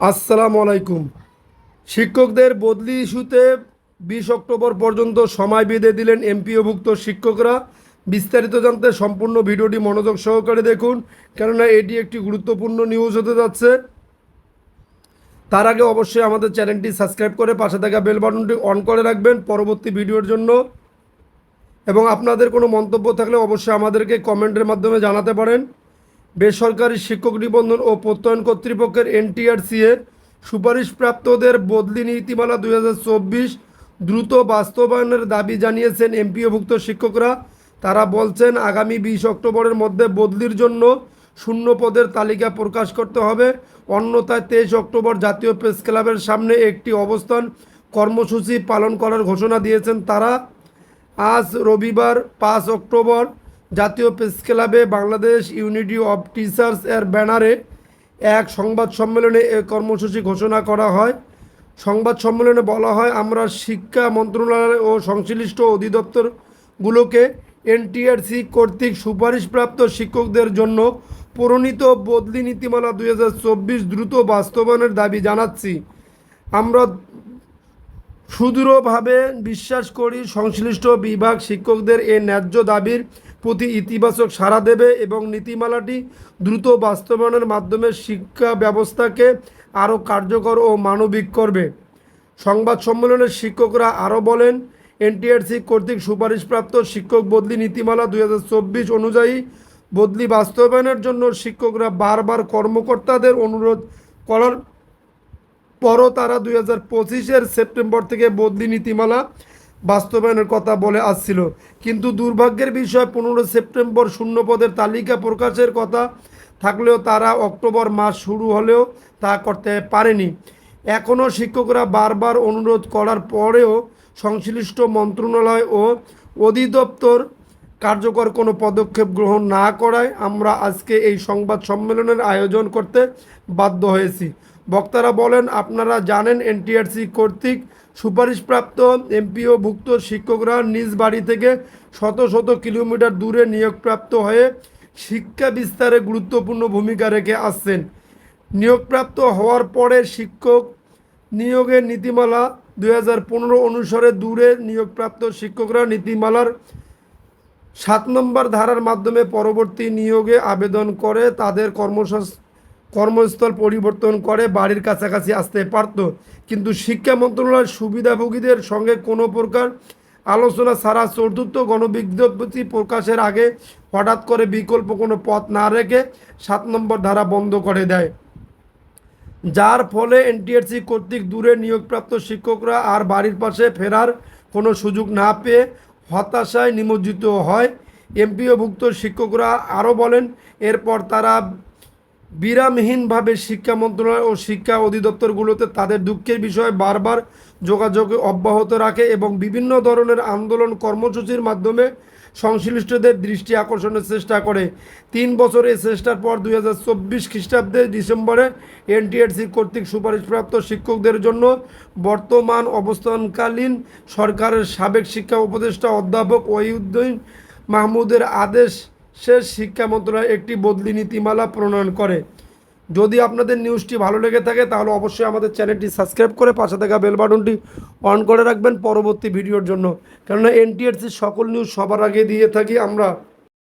আসসালামু আলাইকুম। শিক্ষকদের বদলি ইস্যুতে বিশ অক্টোবর পর্যন্ত সময় বেঁধে দিলেন এমপিওভুক্ত শিক্ষকরা। বিস্তারিত জানতে সম্পূর্ণ ভিডিওটি মনোযোগ সহকারে দেখুন, কেননা এটি একটি গুরুত্বপূর্ণ নিউজ হতে যাচ্ছে। তার আগে অবশ্যই আমাদের চ্যানেলটি সাবস্ক্রাইব করে পাশে থাকা বেল বাটনটি অন করে রাখবেন পরবর্তী ভিডিওর জন্য। এবং আপনাদের কোনো মন্তব্য থাকলে অবশ্যই আমাদেরকে কমেন্টের মাধ্যমে জানাতে পারেন। বেসরকারি শিক্ষক নিবন্ধন ও প্রত্যয়ন কর্তৃপক্ষের এনটিআরসিএ সুপারিশপ্রাপ্তদের বদলি নীতিমালা দুই হাজার চব্বিশ দ্রুত বাস্তবায়নের দাবি জানিয়েছেন এমপিওভুক্ত শিক্ষকরা। তারা বলছেন, আগামী বিশ অক্টোবরের মধ্যে বদলির জন্য শূন্য পদের তালিকা প্রকাশ করতে হবে। অন্যথায় তেইশ অক্টোবর জাতীয় প্রেস ক্লাবের সামনে একটি অবস্থান কর্মসূচি পালন করার ঘোষণা দিয়েছেন তারা। আজ রবিবার পাঁচ অক্টোবর জাতীয় প্রেস ক্লাবে বাংলাদেশ ইউনিটি অফ টিচার্স এর ব্যানারে এক সংবাদ সম্মেলনে এ কর্মসূচি ঘোষণা করা হয়। সংবাদ সম্মেলনে বলা হয়, আমরা শিক্ষা মন্ত্রণালয় ও সংশ্লিষ্ট অধিদপ্তরগুলোকে এনটিআরসি কর্তৃক সুপারিশপ্রাপ্ত শিক্ষকদের জন্য প্রণীত বদলি নীতিমালা দুই হাজার চব্বিশ দ্রুত বাস্তবায়নের দাবি জানাচ্ছি। আমরা সুদৃঢ়ভাবে বিশ্বাস করি সংশ্লিষ্ট বিভাগ শিক্ষকদের এ ন্যায্য দাবির প্রতি ইতিবাচক সাড়া দেবে এবং নীতিমালাটি দ্রুত বাস্তবায়নের মাধ্যমে শিক্ষা ব্যবস্থাকে আরও কার্যকর ও মানবিক করবে। সংবাদ সম্মেলনে শিক্ষকরা আরও বলেন, এনটিআরসি কর্তৃক সুপারিশপ্রাপ্ত শিক্ষক বদলি নীতিমালা দু হাজার চব্বিশ অনুযায়ী বদলি বাস্তবায়নের জন্য শিক্ষকরা বারবার কর্মকর্তাদের অনুরোধ করার পরও তারা দুই হাজার পঁচিশের সেপ্টেম্বর থেকে বদলি নীতিমালা বাস্তবায়নের কথা বলে আসছিল। কিন্তু দুর্ভাগ্যের বিষয় পনেরো সেপ্টেম্বর শূন্য পদের তালিকা প্রকাশের কথা থাকলেও তারা অক্টোবর মাস শুরু হলেও তা করতে পারেনি। এখনও শিক্ষকরা বারবার অনুরোধ করার পরেও সংশ্লিষ্ট মন্ত্রণালয় ও অধিদপ্তর কার্যকর কোনো পদক্ষেপ গ্রহণ না করায় আমরা আজকে এই সংবাদ সম্মেলনের আয়োজন করতে বাধ্য হয়েছি। বক্তারা বলেন, আপনারা জানেন এনটিআরসি কর্তৃক সুপারিশপ্রাপ্ত এমপিওভুক্ত শিক্ষকরা নিজ বাড়ি থেকে শত শত কিলোমিটার দূরে নিয়োগপ্রাপ্ত হয়ে শিক্ষা বিস্তারে গুরুত্বপূর্ণ ভূমিকা রেখে আসছেন। নিয়োগপ্রাপ্ত হওয়ার পরে শিক্ষক নিয়োগের নীতিমালা দু হাজার পনেরো অনুসারে দূরে নিয়োগপ্রাপ্ত শিক্ষকরা নীতিমালার সাত নম্বর ধারার মাধ্যমে পরবর্তী নিয়োগে আবেদন করে, তাদের কর্মসংস্থান কর্মস্থল পরিবর্তন করে বাড়ির কাছাকাছি আসতে পারত। কিন্তু শিক্ষা মন্ত্রণালয়ের সুবিধাভোগীদের সঙ্গে কোনো প্রকার আলোচনা ছাড়া চতুর্থ গণবিজ্ঞপ্তি প্রকাশের আগে হঠাৎ করে বিকল্প কোনো পথ না রেখে সাত নম্বর ধারা বন্ধ করে দেয়। যার ফলে এনটিআরসি কর্তৃক দূরে নিয়োগপ্রাপ্ত শিক্ষকরা আর বাড়ির পাশে ফেরার কোনো সুযোগ না পেয়ে হতাশায় নিমজ্জিত হয়। এমপিওভুক্ত শিক্ষকরা আরও বলেন, এরপর তারা বিরামহীনভাবে শিক্ষা মন্ত্রণালয় ও শিক্ষা অধিদপ্তরগুলোতে তাদের দুঃখের বিষয়ে বারবার যোগাযোগ অব্যাহত রাখে এবং বিভিন্ন ধরনের আন্দোলন কর্মসূচির মাধ্যমে সংশ্লিষ্টদের দৃষ্টি আকর্ষণের চেষ্টা করে। তিন বছর এই চেষ্টার পর দুই হাজার চব্বিশ খ্রিস্টাব্দে ডিসেম্বরে এনটিআরসি কর্তৃক সুপারিশপ্রাপ্ত শিক্ষকদের জন্য বর্তমান অবস্থানকালীন সরকারের সাবেক শিক্ষা উপদেষ্টা অধ্যাপক ওহিউদ্দিন মাহমুদের আদেশ শেষ শিক্ষা মন্ত্রণালয় একটি বদলি নীতিমালা প্রণয়ন করে। যদি আপনাদের নিউজটি ভালো লেগে থাকে, তাহলে অবশ্যই আমাদের চ্যানেলটি সাবস্ক্রাইব করে পাশে থাকা বেল বাটনটি অন করে রাখবেন পরবর্তী ভিডিওর জন্য। কেননা এনটিআরসির সকল নিউজ সবার আগে দিয়ে থাকি আমরা।